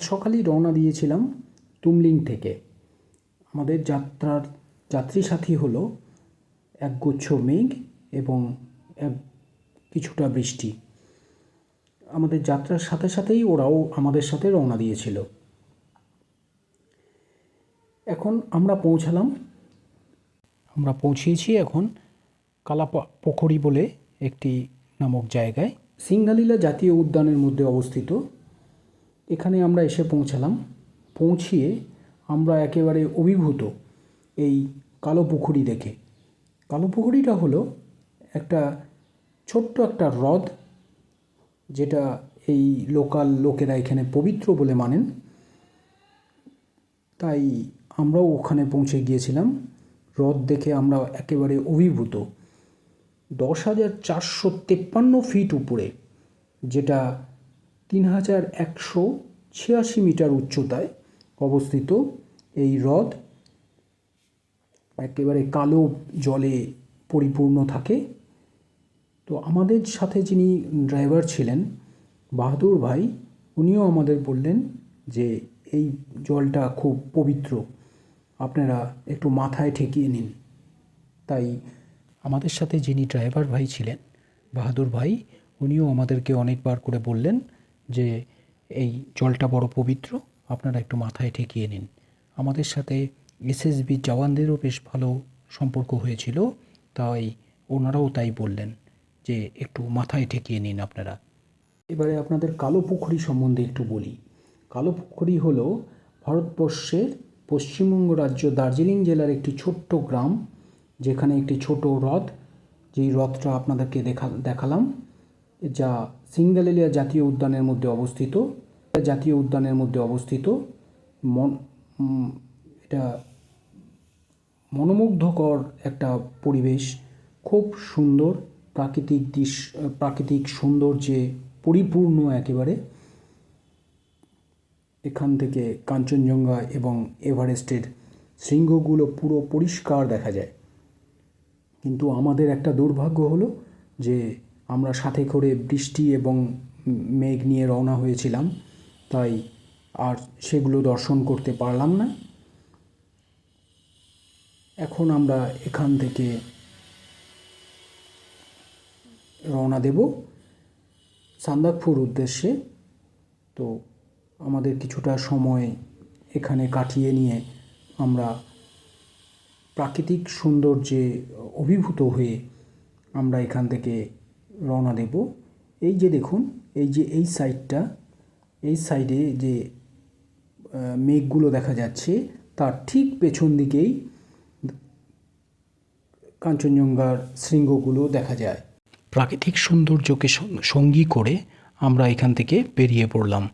সকালেই রওনা দিয়েছিলাম তুমলিং থেকে। আমাদের যাত্রার যাত্রী সাথী হলো একগুচ্ছ মেঘ এবং এক কিছুটা বৃষ্টি। আমাদের যাত্রার সাথে সাথেই ওরাও আমাদের সাথে রওনা দিয়েছিল। এখন আমরা পৌঁছালাম। আমরা পৌঁছিয়েছি এখন কালাপা পোখরি বলে একটি নামক জায়গায়। সিঙ্গালীলা জাতীয় উদ্যানের মধ্যে অবস্থিত। এখানে আমরা এসে পৌঁছালাম। পৌঁছিয়ে আমরা একেবারে অভিভূত এই কালো পুকুরি দেখে। কালো পুকুরিটা হলো একটা ছোট্ট একটা হ্রদ, যেটা এই লোকাল লোকেরা এখানে পবিত্র বলে মানেন। তাই আমরাও ওখানে পৌঁছে গিয়েছিলাম। হ্রদ দেখে আমরা একেবারে অভিভূত। দশ হাজার চারশো তেপ্পান্ন ফিট উপরে, যেটা তিন হাজার একশো ছিয়াশি মিটার উচ্চতায় অবস্থিত এই হ্রদ একেবারে কালো জলে পরিপূর্ণ থাকে। তো আমাদের সাথে যিনি ড্রাইভার ছিলেন, বাহাদুর ভাই, উনিও আমাদের বললেন যে এই জলটা খুব পবিত্র, আপনারা একটু মাথায় ঠেকিয়ে নিন। তাই আমাদের সাথে যিনি ড্রাইভার ভাই ছিলেন, বাহাদুর ভাই, উনিও আমাদেরকে অনেকবার করে বললেন যে এই জলটা বড় পবিত্র, আপনারা একটু মাথায় ঠেকিয়ে নিন। আমাদের সাথে এসএসবি জওয়ানদেরও বেশ ভালো সম্পর্ক হয়েছিল, তাই ওনারাও তাই বললেন যে একটু মাথায় ঠেকিয়ে নিন আপনারা। এবারে আপনাদের কালো পুকুরি সম্বন্ধে একটু বলি। কালো পুকুরি হলো ভারতবর্ষের পশ্চিমবঙ্গ রাজ্য দার্জিলিং জেলার একটি ছোট্ট গ্রাম, যেখানে একটি ছোট হ্রদ, যেই হ্রদটা আপনাদেরকে দেখা, দেখালাম। যা সিঙ্গালেলিয়া জাতীয় উদ্যানের মধ্যে অবস্থিত, জাতীয় উদ্যানের মধ্যে অবস্থিত মন এটা মনোমুগ্ধকর একটা পরিবেশ, খুব সুন্দর প্রাকৃতিক দৃশ্য প্রাকৃতিক সৌন্দর্যে পরিপূর্ণ একেবারে। এখান থেকে কাঞ্চনজঙ্ঘা এবং এভারেস্টের শৃঙ্গগুলো পুরো পরিষ্কার দেখা যায়। কিন্তু আমাদের একটা দুর্ভাগ্য হলো যে আমরা সাথে করে বৃষ্টি এবং মেঘ নিয়ে রওনা হয়েছিলাম, তাই আর সেগুলো দর্শন করতে পারলাম না। এখন আমরা এখান থেকে রওনা দেব সান্দাকপুর উদ্দেশ্যে। তো আমাদের কিছুটা সময় এখানে কাটিয়ে নিয়ে আমরা প্রাকৃতিক সৌন্দর্যে অভিভূত হয়ে আমরা এখান থেকে রওনা দেব। এই যে দেখুন, এই যে এই সাইডটা, এই সাইডে যে মেঘগুলো দেখা যাচ্ছে, তার ঠিক পেছন দিকেই কাঞ্চনজঙ্ঘার শৃঙ্গগুলো দেখা যায়। প্রাকৃতিক সৌন্দর্যকে সঙ্গী করে আমরা এখান থেকে বেরিয়ে পড়লাম।